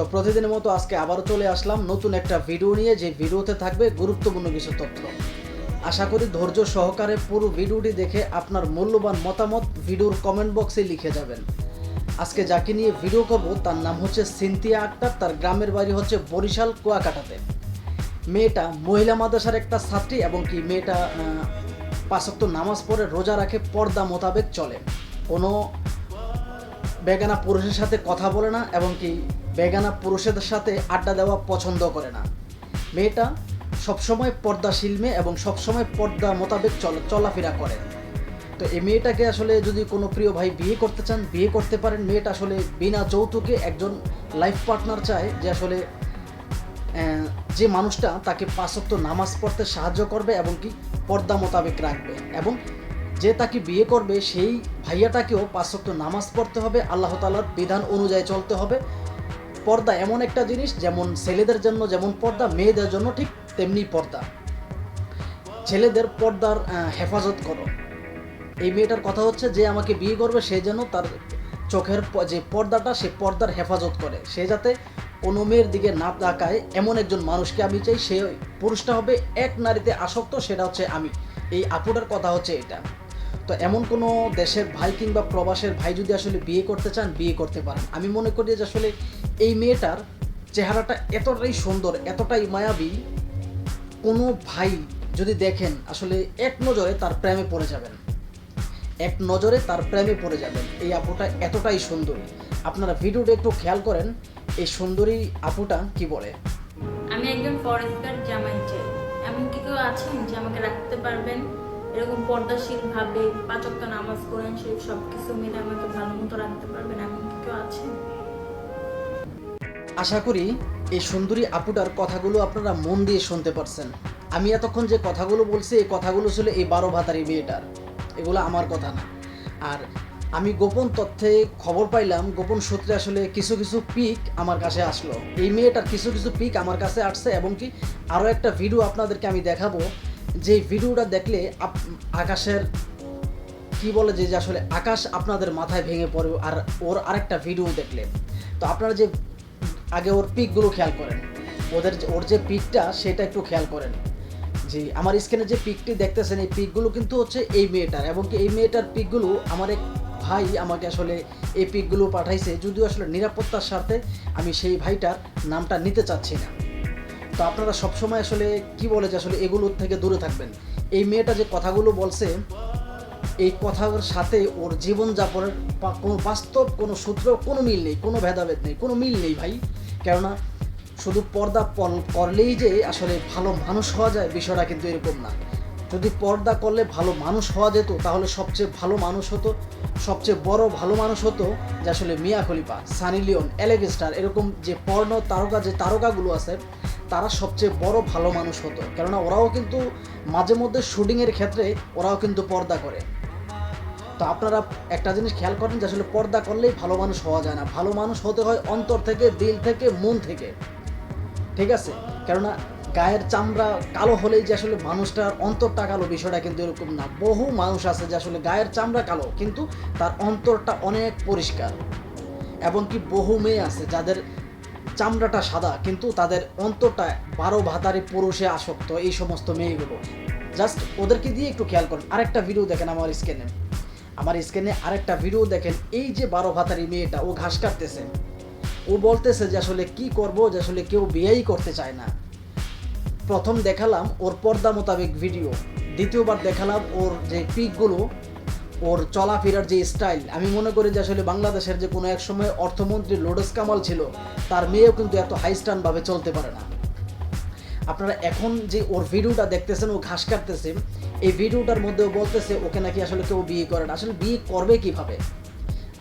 তো প্রতিদিনের মতো আজকে আবারও চলে আসলাম নতুন একটা ভিডিও নিয়ে, যে ভিডিওতে থাকবে গুরুত্বপূর্ণ কিছু তথ্য আশা করি ধৈর্য সহকারে পুরো ভিডিওটি দেখে আপনার মূল্যবান মতামত ভিডিওর কমেন্ট বক্সে লিখে যাবেন। আজকে যাকে নিয়ে ভিডিও করব, তার নাম হচ্ছে সিনথিয়া আক্তার, তার গ্রামের বাড়ি হচ্ছে বরিশাল, কুয়াকাটাতে। মেয়েটা মহিলা মাদ্রাসার একটা ছাত্রী এবং কি মেয়েটা পাঁচক্ত নামাজ পড়ে রোজা রাখে, পর্দা মোতাবেক চলে। কোনো বেগানা পুরুষের সাথে কথা বলে না এবং কি বেগানা পুরুষের সাথে আড্ডা দেওয়া পছন্দ করে না। মেয়েটা সবসময় পর্দাশীল মেয়ে এবং সবসময় পর্দা মোতাবেক চল চলাফেরা করে। তো এই মেয়েটাকে আসলে যদি কোনো প্রিয় ভাই বিয়ে করতে চান, বিয়ে করতে পারেন। মেয়েটা আসলে বিনা যৌতুকে একজন লাইফ পার্টনার চায় যে আসলে যে মানুষটা তাকে পাঁচক্ত নামাজ পড়তে সাহায্য করবে এবং কি পর্দা মোতাবেক রাখবে। এবং যে তাকে বিয়ে করবে, সেই ভাইয়াটাকেও পাঁচক্ত নামাজ পড়তে হবে। আল্লাহ তালার বিধান অনুযায়ী চলতে হবে। পর্দা এমন একটা জিনিস, যেমন ছেলেদের জন্য যেমন পর্দা, মেয়েদের জন্য ঠিক তেমনি পর্দা। ছেলেদের পর্দার হেফাজত করো। এই মেয়েটার কথা হচ্ছে যে আমাকে বিয়ে করবে, সে যেন তার চোখের যে পর্দাটা, সে পর্দার হেফাজত করে। সে যাতে কোনো মেয়ের দিকে না তাকায়, এমন একজন মানুষকে আমি চাই, সে পুরুষটা হবে এক নারীতে আসক্ত, সেটা হচ্ছে আমি। এই আপুটার কথা হচ্ছে এটা। তো এমন কোনো দেশের ভাই কিংবা প্রবাসের ভাই যদি আসলে বিয়ে করতে চান, বিয়ে করতে পারেন। আমি মনে করি যে আসলে এই মেয়েটার চেহারাটা এতটাই সুন্দর, এতটাই মায়াবী, কোনো ভাই যদি দেখেন, আসলে এক নজরে তার প্রেমে পড়ে যাবেন। এক নজরে তার প্রেমে পড়ে যাবেন। এই আপুটা এতটাই সুন্দরী। আপনারা ভিডিওটা একটু খেয়াল করেন, এই সুন্দরী আপুটা কি বলে? আমি একজন ফরেস্টার জামাই চাই। এমন কি কেউ আছেন যে আমাকে রাখতে পারবেন? এরকম পর্দাশীল ভাবে পাঁচক্ত নামাজ করেন সেই সব কিছু মিলে আমাকে ভালো মতো রাখতে পারবেন এমন কি কেউ আছেন আশা করি এই সুন্দরী আপুটার কথাগুলো আপনারা মন দিয়ে শুনতে পারছেন। আমি এতক্ষণ যে কথাগুলো বলছি, এই কথাগুলো ছিল এই বারো ভাতারি মেয়েটার। এগুলো আমার কথা না। আর আমি গোপন তথ্যে খবর পাইলাম, গোপন সূত্রে আসলে কিছু কিছু পিক আমার কাছে আসলো। এই মেয়েটার কিছু কিছু পিক আমার কাছে আসছে এবং কি আরও একটা ভিডিও আপনাদেরকে আমি দেখাবো। যে ভিডিওটা দেখলে আকাশের, কি বলে যে আসলে আকাশ আপনাদের মাথায় ভেঙে পড়বে আর ওর আরেকটা ভিডিও দেখলে। তো আপনারা যে আগে ওর পিকগুলো খেয়াল করেন। ওদের ওর যে পিকটা, সেটা একটু খেয়াল করেন। জি আমার স্ক্রিনে যে পিকটি দেখতেছেন, এই পিকগুলো কিন্তু হচ্ছে এই মেয়েটার। এবং কি এই মেয়েটার পিকগুলো আমার এক ভাই আমাকে আসলে এই পিকগুলো পাঠাইছে। যদিও আসলে নিরাপত্তার স্বার্থে আমি সেই ভাইটার নামটা নিতে চাচ্ছি না। তো আপনারা সবসময় আসলে কি বলে যে আসলে এগুলোর থেকে দূরে থাকবেন? এই মেয়েটা যে কথাগুলো বলছে, এই কথার সাথে ওর জীবনযাপনের কোনো বাস্তব, কোনো সূত্র, কোনো মিল নেই, কোনো ভেদাভেদ নেই, কোনো মিল নেই ভাই। কেননা শুধু পর্দা করলেই যে আসলে ভালো মানুষ হওয়া যায়, বিষয়টা কিন্তু এরকম না। যদি পর্দা করলে ভালো মানুষ হওয়া যেত, তাহলে সবচেয়ে ভালো মানুষ হতো, সবচেয়ে বড় ভালো মানুষ হতো যে আসলে মিয়া খলিফা, সানি লিওন এলেগস্টার এরকম যে পর্ণ তারকা, যে তারকাগুলো আছে তারা সবচেয়ে বড় ভালো মানুষ হতো। কেননা ওরাও কিন্তু মাঝে মধ্যে শুটিংয়ের ক্ষেত্রে ওরাও কিন্তু পর্দা করে। তো আপনারা একটা জিনিস খেয়াল করেন যে আসলে পর্দা করলেই ভালো মানুষ হওয়া যায় না। ভালো মানুষ হতে হয় অন্তর থেকে, দিল থেকে, মন থেকে। ঠিক আছে? কেননা গায়ের চামড়া কালো হলেই যে আসলে মানুষটার অন্তরটা কালো বিষয়টা কিন্তু এরকম না। বহু মানুষ আছে যে আসলে গায়ের চামড়া কালো, কিন্তু তার অন্তরটা অনেক পরিষ্কার। এবং কি বহু মেয়ে আছে যাদের চামড়াটা সাদা, কিন্তু তাদের অন্তরটা বারো ভাতারি পুরুষে আসক্ত, এই সমস্ত মেয়েগুলো। জাস্ট ওদেরকে দিয়ে একটু খেয়াল করুন। আরেকটা ভিডিও দেখেন আমার স্ক্রিনে। আমার স্ক্রিনে আরেকটা ভিডিও দেখেন, এই যে বারো ভাতারি মেয়েটা, ও ঘাস কাটতেছে। ও বলতেছে যে আসলে কি করব, যে আসলে কেউ বিয়েই করতে চায় না। প্রথম দেখালাম ওর পর্দা মোতাবেক ভিডিও দ্বিতীয়বার দেখালাম ওর যে পিকগুলো ওর চলাফেরার যে স্টাইল, আমি মনে করি যে আসলে বাংলাদেশের যে কোনো এক সময় অর্থমন্ত্রী লোডস কামাল ছিল, তার মেয়েও কিন্তু এত হাইস্টানভাবে চলতে পারে না। আপনারা এখন যে ওর ভিডিওটা দেখতেছেন, ও ঘাস কাটতেছে, এই ভিডিওটার মধ্যেও বলতেছে ওকে নাকি আসলে কেউ বিয়ে করে না। আসলে বিয়ে করবে কীভাবে?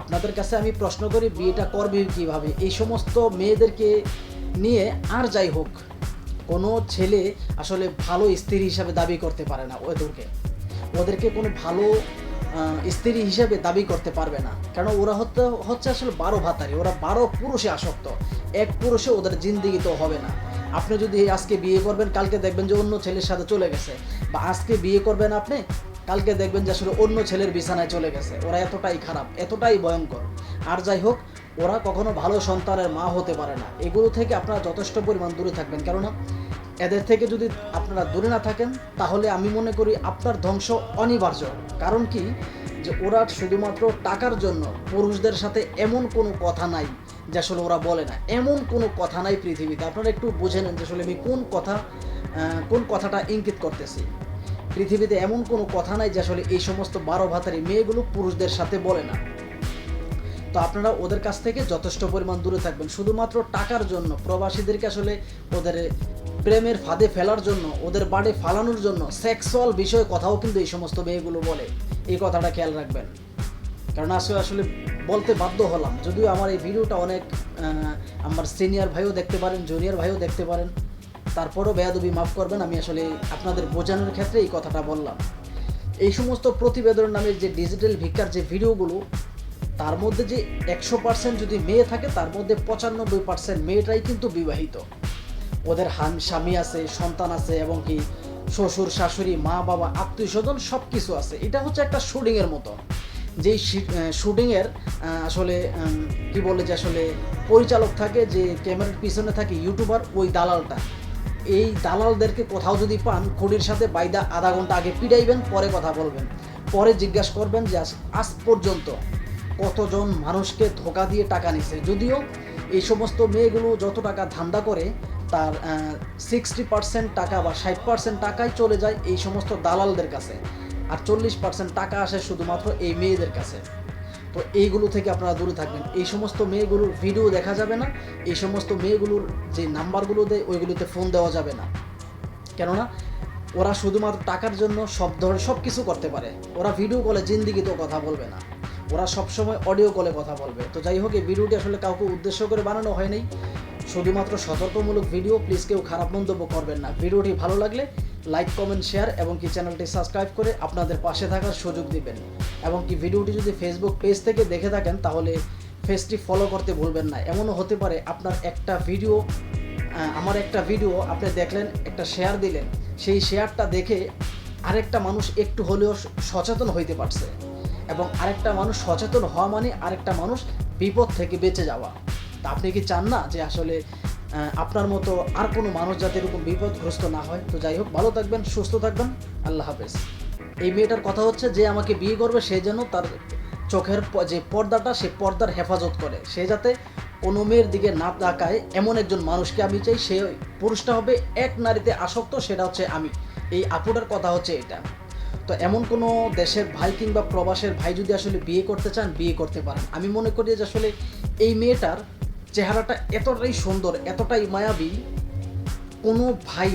আপনাদের কাছে আমি প্রশ্ন করি, বিয়েটা করবে কীভাবে? এই সমস্ত মেয়েদেরকে নিয়ে আর যাই হোক, কোনো ছেলে আসলে ভালো স্ত্রী হিসাবে দাবি করতে পারে না ওদেরকে। ওদেরকে কোনো ভালো স্ত্রী হিসেবে দাবি করতে পারবে না। কারণ ওরা হচ্ছে হচ্ছে আসলে বারো ভাতারি। ওরা বারো পুরুষে আসক্ত। এক পুরুষে ওদের জিন্দিগি তো হবে না। আপনি যদি আজকে বিয়ে করবেন, কালকে দেখবেন যে অন্য ছেলের সাথে চলে গেছে। বা আজকে বিয়ে করবেন আপনি, কালকে দেখবেন যে আসলে অন্য ছেলের বিছানায় চলে গেছে। ওরা এতটাই খারাপ, এতটাই ভয়ঙ্কর। আর যাই হোক, ওরা কখনো ভালো সন্তানের মা হতে পারে না। এগুলো থেকে আপনারা যথেষ্ট পরিমাণ দূরে থাকবেন। কেননা এদের থেকে যদি আপনারা দূরে না থাকেন, তাহলে আমি মনে করি আপনার ধ্বংস অনিবার্য। কারণ কি? যে ওরা শুধুমাত্র টাকার জন্য পুরুষদের সাথে এমন কোনো কথা নাই, যে আসলে ওরা বলে না। এমন কোনো কথা নাই পৃথিবীতে। আপনারা একটু বুঝে নেন যে আসলে আমি কোন কথা কোন কথাটা ইঙ্গিত করতেছি। পৃথিবীতে এমন কোনো কথা নাই যে আসলে এই সমস্ত বারো ভাতারি মেয়েগুলো পুরুষদের সাথে বলে না। তো আপনারা ওদের কাছ থেকে যথেষ্ট পরিমাণ দূরে থাকবেন। শুধুমাত্র টাকার জন্য প্রবাসীদেরকে আসলে ওদের প্রেমের ফাঁদে ফেলার জন্য, ওদের বাড়ি ফালানোর জন্য সেক্সুয়াল বিষয়ে কথাও কিন্তু এই সমস্ত মেয়েগুলো বলে। এই কথাটা খেয়াল রাখবেন। কারণ আসলে আসলে বলতে বাধ্য হলাম। যদিও আমার এই ভিডিওটা অনেক আমার সিনিয়র ভাইও দেখতে পারেন জুনিয়র ভাইও দেখতে পারেন। তারপরও বেয়াদবি মাফ করবেন, আমি আসলে আপনাদের বোঝানোর ক্ষেত্রে এই কথাটা বললাম। এই সমস্ত প্রতিবেদন নামের যে ডিজিটাল ভিক্ষার যে ভিডিওগুলো, তার মধ্যে যে একশো পার্সেন্ট যদি মেয়ে থাকে, তার মধ্যে পঁচানব্বই পার্সেন্ট মেয়েটাই কিন্তু বিবাহিত। ওদের হান স্বামী আছে, সন্তান আছে, এবং কি শ্বশুর, শাশুড়ি, মা, বাবা, আত্মীয় স্বজন সব কিছু আছে। এটা হচ্ছে একটা শুটিংয়ের মতো। যেই শুটিংয়ের আসলে কি বলে যে আসলে পরিচালক থাকে, যে ক্যামেরার পিছনে থাকে ইউটিউবার, ওই দালালটা। এই দালালদেরকে কোথাও যদি পান খুঁড়ির সাথে বাইদা আধা ঘণ্টা আগে পিটাইবেন, পরে কথা বলবেন। পরে জিজ্ঞাসা করবেন যে আজ পর্যন্ত কতজন মানুষকে ধোকা দিয়ে টাকা নিছে। যদিও এই সমস্ত মেয়েগুলো যত টাকা ধান্দা করে তার সিক্সটি পার্সেন্ট টাকা বা ষাট পার্সেন্ট টাকাই চলে যায় এই সমস্ত দালালদের কাছে। আর চল্লিশ পার্সেন্ট টাকা আসে শুধুমাত্র এই মেয়েদের কাছে। তো এইগুলো থেকে আপনারা দূরে থাকবেন। এই সমস্ত মেয়েগুলোর ভিডিও দেখা যাবে না। এই সমস্ত মেয়েগুলোর যে নাম্বারগুলো দেয়, ওইগুলোতে ফোন দেওয়া যাবে না। কেননা, ওরা শুধুমাত্র টাকার জন্য সব ধরনের সব কিছু করতে পারে। ওরা ভিডিও কলে জিন্দিগিতেও কথা বলবে না। ওরা সবসময় অডিও কলে কথা বলবে। তো যাই হোক, এই ভিডিওটি আসলে কাউকে উদ্দেশ্য করে বানানো হয়নি। শুধুমাত্র সতর্কমূলক ভিডিও প্লিজ কেউ খারাপ মন্তব্য করবেন না। ভিডিওটি ভালো লাগলে লাইক কমেন্ট শেয়ার এবং কি চ্যানেলটি সাবস্ক্রাইব করে আপনাদের পাশে থাকার সুযোগ দিবেন। এবং কি ভিডিওটি যদি ফেসবুক পেজ থেকে দেখে থাকেন, তাহলে পেজটি ফলো করতে ভুলবেন না। এমনও হতে পারে আপনার একটা ভিডিও আমার একটা ভিডিও আপনি দেখলেন, একটা শেয়ার দিলেন। সেই শেয়ারটা দেখে আরেকটা মানুষ একটু হলেও সচেতন হইতে পারছে। এবং আরেকটা মানুষ সচেতন হওয়া মানে আরেকটা মানুষ বিপদ থেকে বেঁচে যাওয়া। তা আপনি কি চান না যে আসলে আপনার মতো আর কোনো মানুষ যাতে এরকম বিপদগ্রস্ত না হয়? তো যাই হোক, ভালো থাকবেন, সুস্থ থাকবেন, আল্লাহ হাফেজ। এই মেয়েটার কথা হচ্ছে যে আমাকে বিয়ে করবে, সে যেন তার চোখের যে পর্দাটা, সে পর্দার হেফাজত করে। সে যাতে কোনো মেয়ের দিকে না তাকায়, এমন একজন মানুষকে আমি চাই, সে পুরুষটা হবে এক নারীতে আসক্ত, সেটা হচ্ছে আমি। এই আপুটার কথা হচ্ছে এটা। তো এমন কোনো দেশের ভাই কিংবা প্রবাসের ভাই যদি আসলে বিয়ে করতে চান, বিয়ে করতে পারেন। আমি মনে করি যে আসলে এই মেয়েটার চেহারাটা এতটাই সুন্দর এতটাই মায়াবী কোনো ভাই